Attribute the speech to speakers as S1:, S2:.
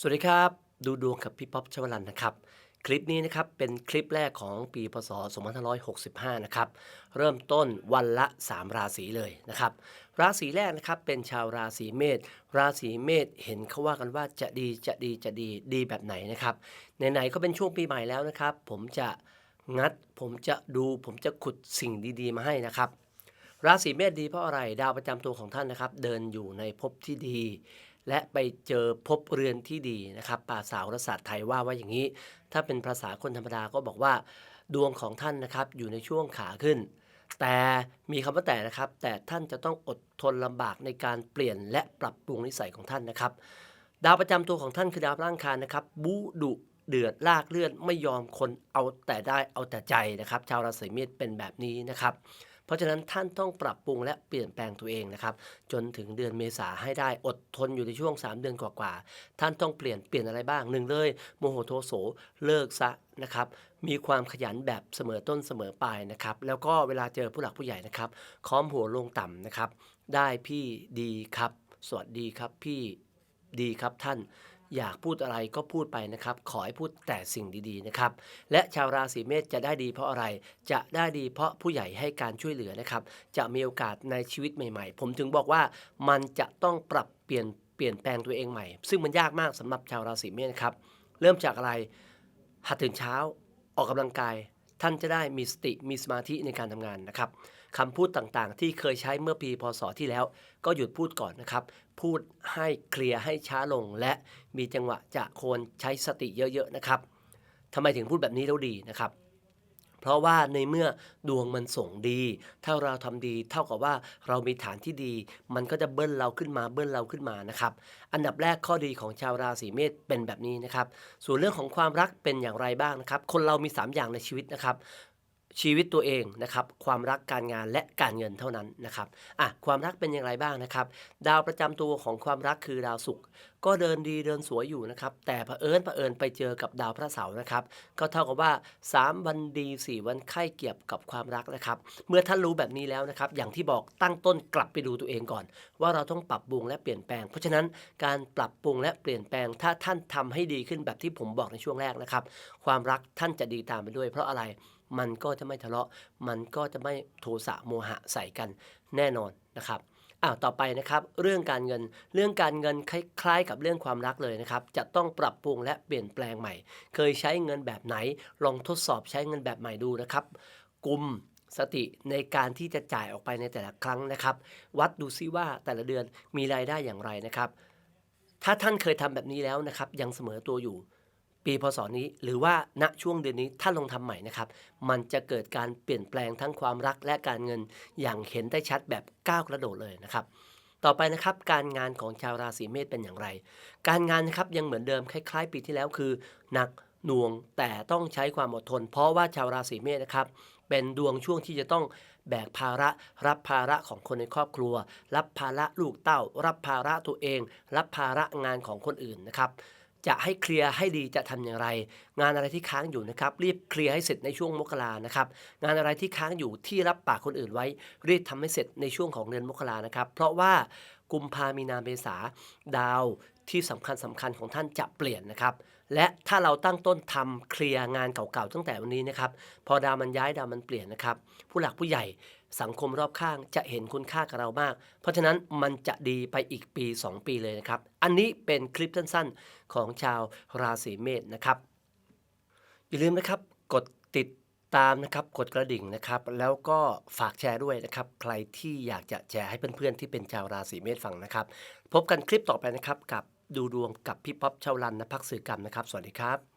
S1: สวัสดีครับ ดูดวงกับพี่ป๊อปชวลันนะครับ คลิปนี้นะครับเป็นคลิปแรกของปีพศ 2565 นะครับเริ่มต้นวันละ 3 ราศีเลยนะครับ ราศีแรกนะครับเป็นชาวราศีเมษราศีเมษเห็นเขาว่ากันว่าจะดีจะดีจะดีดีแบบไหนนะครับไหนๆก็เป็นช่วงปีใหม่แล้วนะครับ ผมจะงัดผมจะดูผมจะขุดสิ่งดีๆ มาให้นะครับ ราศีเมษดีเพราะอะไรดาวประจำตัวของท่านนะครับ เดินอยู่ในภพที่ดี และไปเจอภพเรือนที่ดีนะครับป่าสาวรศาสตร์ไทยว่าว่าอย่างนี้ ถ้าเป็นภาษาคนธรรมดาก็บอกว่า ดวงของท่านนะครับอยู่ในช่วงขาขึ้น แต่มีคำว่าแต่นะครับ แต่ท่านจะต้องอดทนลำบากในการเปลี่ยนและปรับปรุงนิสัยของท่านนะครับ ดาวประจำตัวของท่านคือดาวระอังคารนะครับบูดุเดือดลากเลือดไม่ยอมคนเอาแต่ได้เอาแต่ใจนะครับ ชาวราศีเมษเป็นแบบนี้นะครับ เพราะฉะนั้นท่านต้องปรับปรุงและเปลี่ยนแปลงตัวเองนะครับ จนถึงเดือนเมษาให้ได้อดทนอยู่ในช่วง 3 เดือนกว่าๆท่านต้องเปลี่ยนเปลี่ยนอะไรบ้างหนึ่งเลยโมโหโทโสเลิกซะนะครับมีความขยันแบบเสมอต้นเสมอปลายนะครับ แล้วก็เวลาเจอผู้หลักผู้ใหญ่นะครับค้อมหัวลงต่ำนะครับ ได้พี่ดีครับ สวัสดีครับพี่ดีครับท่าน อยากพูดอะไรก็พูดไปนะครับ ขอให้พูดแต่สิ่งดีๆนะครับ และชาวราศีเมษจะได้ดีเพราะอะไร จะได้ดีเพราะผู้ใหญ่ให้การช่วยเหลือนะครับ จะมีโอกาสในชีวิตใหม่ๆ ผมถึงบอกว่ามันจะต้องปรับเปลี่ยนเปลี่ยนแปลงตัวเองใหม่ ซึ่งมันยากมากสำหรับชาวราศีเมษนะครับ เริ่มจากอะไร หัดตื่นเช้า ออกกำลังกาย ท่านจะได้มีสติมีสมาธิในการทำงานนะครับคำพูดต่างๆ ที่เคยใช้เมื่อปีพศที่แล้ว ก็หยุดพูดก่อนนะครับ พูดให้เคลียร์ให้ช้าลง และมีจังหวะจะโคนใช้สติเยอะๆนะครับทำไมถึงพูดแบบนี้แล้วดีนะครับ เพราะว่าในเมื่อดวงมันส่งดี ถ้าเราทำดีเท่ากับว่าเรามีฐานที่ดี มันก็จะเบิ้ลเราขึ้นมาเบิ้ลเราขึ้นมานะครับ อันดับแรกข้อดีของชาวราศีเมษเป็นแบบนี้นะครับ ส่วนเรื่องของความรักเป็นอย่างไรบ้างนะครับ คนเรามี 3 อย่างในชีวิตนะครับ ชีวิตตัวเองนะครับความรักการงานและการเงินเท่านั้นนะครับอะความรักเป็นอย่างไรบ้างนะครับ ดาวประจำตัวของความรักคือดาวศุกร์ก็เดินดีเดินสวยอยู่นะครับ แต่เผอิญเผอิญไปเจอกับดาวพระเสาร์นะครับ ก็เท่ากับว่า 3 วันดี 4 วันไข้เกี่ยวกับความรักนะครับ เมื่อท่านรู้แบบนี้แล้วนะครับ อย่างที่บอกตั้งต้นกลับไปดูตัวเองก่อน ว่าเราต้องปรับปรุงและเปลี่ยนแปลง เพราะฉะนั้นการปรับปรุงและเปลี่ยนแปลง ถ้าท่านทำให้ดีขึ้นแบบที่ผมบอกในช่วงแรกนะครับ ความรักท่านจะดีตามไปด้วยเพราะอะไร มันก็จะไม่ทะเลาะ มันก็จะไม่โทสะโมหะใส่กันแน่นอนนะครับอ้าวต่อไปนะครับ เรื่องการเงินเรื่องการเงินคล้ายๆ กับเรื่องความรักเลยนะครับ จะต้องปรับปรุงและเปลี่ยนแปลงใหม่ เคยใช้เงินแบบไหน ลองทดสอบใช้เงินแบบใหม่ดูนะครับกลุ่มสติในการที่จะจ่ายออกไปในแต่ละครั้งนะครับ วัดดูซิว่าแต่ละเดือนมีรายได้อย่างไรนะครับ ถ้าท่านเคยทำแบบนี้แล้วนะครับ ยังเสมอตัวอยู่ ปีพศนี้ หรือว่าณช่วงเดือนนี้ท่าลองทำใหม่นะครับ มันจะเกิดการเปลี่ยนแปลงทั้งความรักและการเงินอย่างเห็นได้ชัดแบบก้าวกระโดดเลยนะครับ ต่อไปนะครับการงานของชาวราศีเมษเป็นอย่างไร การงานนะครับยังเหมือนเดิมคล้าย ๆ ปีที่แล้วคือหนักหน่วงแต่ต้องใช้ความอดทน เพราะว่าชาวราศีเมษนะครับเป็นดวงช่วงที่จะต้องแบกภาระ รับภาระของคนในครอบครัว รับภาระลูกเต้า รับภาระตัวเอง รับภาระงานของคนอื่นนะครับ จะให้เคลียร์ให้ดีจะทำอย่างไร งานอะไรที่ค้างอยู่นะครับ รีบเคลียร์ให้เสร็จในช่วงมกรานะครับ งานอะไรที่ค้างอยู่ที่รับปากคนอื่นไว้ รีบทำให้เสร็จในช่วงของเดือนมกรานะครับ เพราะว่ากุมภามีนาเมษาดาวที่สำคัญสำคัญของท่านจะเปลี่ยนนะครับ และถ้าเราตั้งต้นทำเคลียร์งานเก่าๆตั้งแต่วันนี้นะครับ พอดาวมันย้ายดาวมันเปลี่ยนนะครับ ผู้หลักผู้ใหญ่ สังคมรอบข้างจะเห็นคุณค่ากับเรามาก เพราะฉะนั้นมันจะดีไปอีกปี 2 ปีเลยนะครับ อันนี้เป็นคลิปสั้นๆ ของชาวราศีเมษนะครับ อย่าลืมนะครับกดติดตามนะครับกดกระดิ่งนะครับ แล้วก็ฝากแชร์ด้วยนะครับ ใครที่อยากจะแชร์ให้เพื่อนๆ ที่เป็นชาวราศีเมษฟังนะครับ พบกันคลิปต่อไปนะครับกับดูดวงกับพี่ป๊อปชาวรันนะพักสื่อกรรมนะครับ สวัสดีครับ